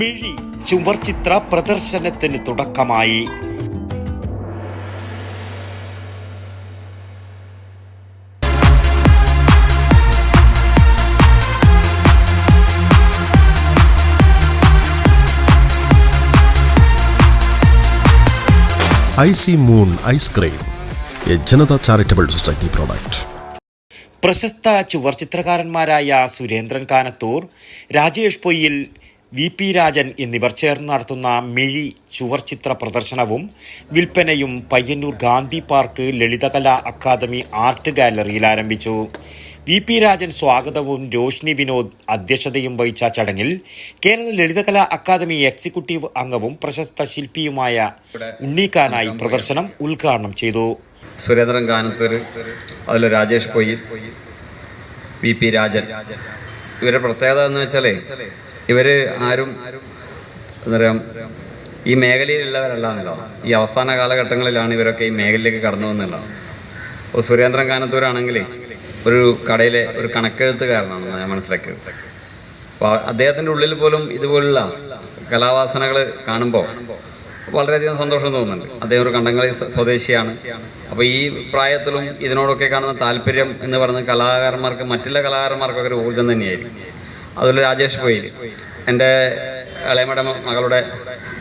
മിഴി ചുമർചിത്ര പ്രദർശനത്തിന് തുടക്കമായി. Icy moon ice cream a Janata charitable society product. പ്രശസ്ത ചുവർചിത്രകാരന്മാരായ സുരേന്ദ്രൻ കാനത്തൂർ രാജേഷ് പൊയ്യിൽ വി പി രാജൻ എന്നിവർ ചേർന്ന് നടത്തുന്ന മിഴി ചുവർചിത്ര പ്രദർശനവും വിൽപ്പനയും Payyanur Gandhi park Lalithakala academy art ഗാലറിയിൽ ആരംഭിച്ചു. വി പി രാജൻ സ്വാഗതവും രോഷ്നി വിനോദ് അധ്യക്ഷതയും വഹിച്ച ചടങ്ങിൽ കേരള ലളിതകലാ അക്കാദമി എക്സിക്യൂട്ടീവ് അംഗവും പ്രശസ്ത ശില്പിയുമായ ഉണ്ണിക്കാനായി പ്രദർശനം ഉദ്ഘാടനം ചെയ്തു. സുരേന്ദ്രൻ കാനത്തൂർ അതിൽ രാജേഷ് കൊയ്യിൽ വി പി രാജൻ. ഇവരുടെ പ്രത്യേകത എന്ന് വെച്ചാൽ ഇവർ ആരും എന്താ പറയുക ഈ മേഖലയിലുള്ളവരല്ല എന്നുള്ളതാണ് ഈ അവസാന കാലഘട്ടങ്ങളിലാണ് ഇവരൊക്കെ ഈ മേഖലയിലേക്ക് കടന്നു വന്നുള്ളത് അപ്പോൾ സുരേന്ദ്രൻ കാനത്തൂരാണെങ്കിൽ ഒരു കടയിലെ ഒരു കണക്കെഴുത്തുകാരനാണ് ഞാൻ മനസ്സിലാക്കിയത്. അപ്പോൾ അദ്ദേഹത്തിന്റെ ഉള്ളിൽ പോലും ഇതുപോലുള്ള കലാവാസനകൾ കാണുമ്പോൾ വളരെയധികം സന്തോഷം തോന്നുന്നുണ്ട്. അദ്ദേഹം ഒരു കണ്ടങ്ങളി സ്വദേശിയാണ്. അപ്പോൾ ഈ പ്രായത്തിലും ഇതിനോടൊക്കെ കാണുന്ന താല്പര്യം എന്ന് പറയുന്നത് കലാകാരന്മാർക്ക് മറ്റുള്ള കലാകാരന്മാർക്കൊക്കെ ഒരു ഊർജം തന്നെയായിരിക്കും. അതുപോലെ രാജേഷ് പോയി. എന്റെ ഇളയമയുടെ മ- മകളുടെ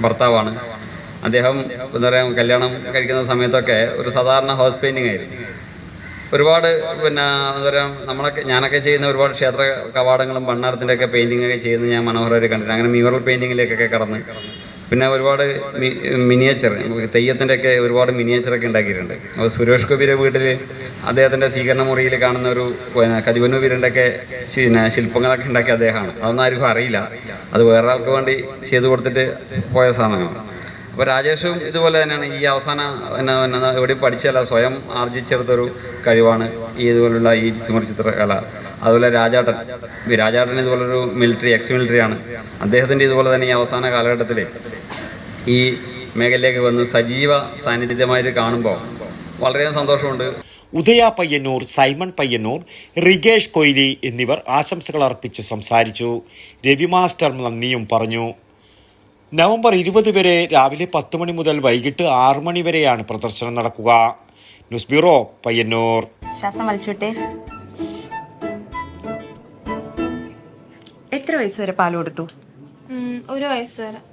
ഭർത്താവാണ്. അദ്ദേഹം എന്താ പറയുക കല്യാണം കഴിക്കുന്ന സമയത്തൊക്കെ ഒരു സാധാരണ ഹൗസ് പെയിന്റിങ് ആയിരുന്നു. ഒരുപാട് പിന്നെ എന്താ പറയുക നമ്മളൊക്കെ ഞാനൊക്കെ ചെയ്യുന്ന ഒരുപാട് ക്ഷേത്ര കവാടങ്ങളും ഭണ്ണാരത്തിന്റെ ഒക്കെ പെയിന്റിംഗ് ഒക്കെ ചെയ്യുന്നത് ഞാൻ മനോഹരമായിട്ട് കണ്ടിട്ടുണ്ട്. അങ്ങനെ മ്യൂറൽ പെയിന്റിങ്ങിലേക്കൊക്കെ കടന്ന് പിന്നെ ഒരുപാട് മിനിയേച്ചർ തെയ്യത്തിന്റെ ഒക്കെ ഒരുപാട് മിനിയേച്ചറൊക്കെ ഉണ്ടാക്കിയിട്ടുണ്ട്. അപ്പോൾ സുരേഷ് ഗോപിയുടെ വീട്ടിൽ അദ്ദേഹത്തിന്റെ സ്വീകരണ മുറിയിൽ കാണുന്ന ഒരു പിന്നെ കതിവനു വീരന്റെയൊക്കെ പിന്നെ ശില്പങ്ങളൊക്കെ ഉണ്ടാക്കിയ അദ്ദേഹമാണ്. അതൊന്നും ആർക്കും അറിയില്ല. അത് വേറൊരാൾക്ക് വേണ്ടി ചെയ്തു കൊടുത്തിട്ട് പോയ സാധനങ്ങളാണ്. അപ്പോൾ രാജേഷും ഇതുപോലെ തന്നെയാണ് ഈ അവസാന എന്നാ എന്നാ എവിടെയും പഠിച്ചല്ല സ്വയം ആർജിച്ചെടുത്തൊരു കഴിവാണ് ഈ ഇതുപോലുള്ള ഈ സുമർ ചിത്രകല. അതുപോലെ രാജാട്ടൻ. രാജാട്ടൻ ഇതുപോലൊരു മിലിറ്ററി എക്സ് മിലിറ്ററിയാണ്. അദ്ദേഹത്തിന്റെ ഇതുപോലെ തന്നെ ഈ അവസാന കാലഘട്ടത്തിൽ ഈ മേഖലയിലേക്ക് വന്ന് സജീവ സാന്നിധ്യമായിട്ട് കാണുമ്പോൾ വളരെയധികം സന്തോഷമുണ്ട്. ഉദയ പയ്യന്നൂർ സൈമൺ പയ്യന്നൂർ റിഗേഷ് കൊയ്ലി എന്നിവർ ആശംസകൾ അർപ്പിച്ച് സംസാരിച്ചു. രവി മാസ്റ്റർ നന്ദിയും പറഞ്ഞു. നവംബർ ഇരുപത് വരെ രാവിലെ പത്ത് മണി മുതൽ വൈകിട്ട് ആറ് മണി വരെയാണ് പ്രദർശനം നടക്കുക. News bureau Payyanur. ശ്വാസം വലിച്ചുവിട്ടെ. എത്ര വയസ്സ് വരെ പാൽ കൊടുത്തു? ഒരു വയസ്സ് വരെ.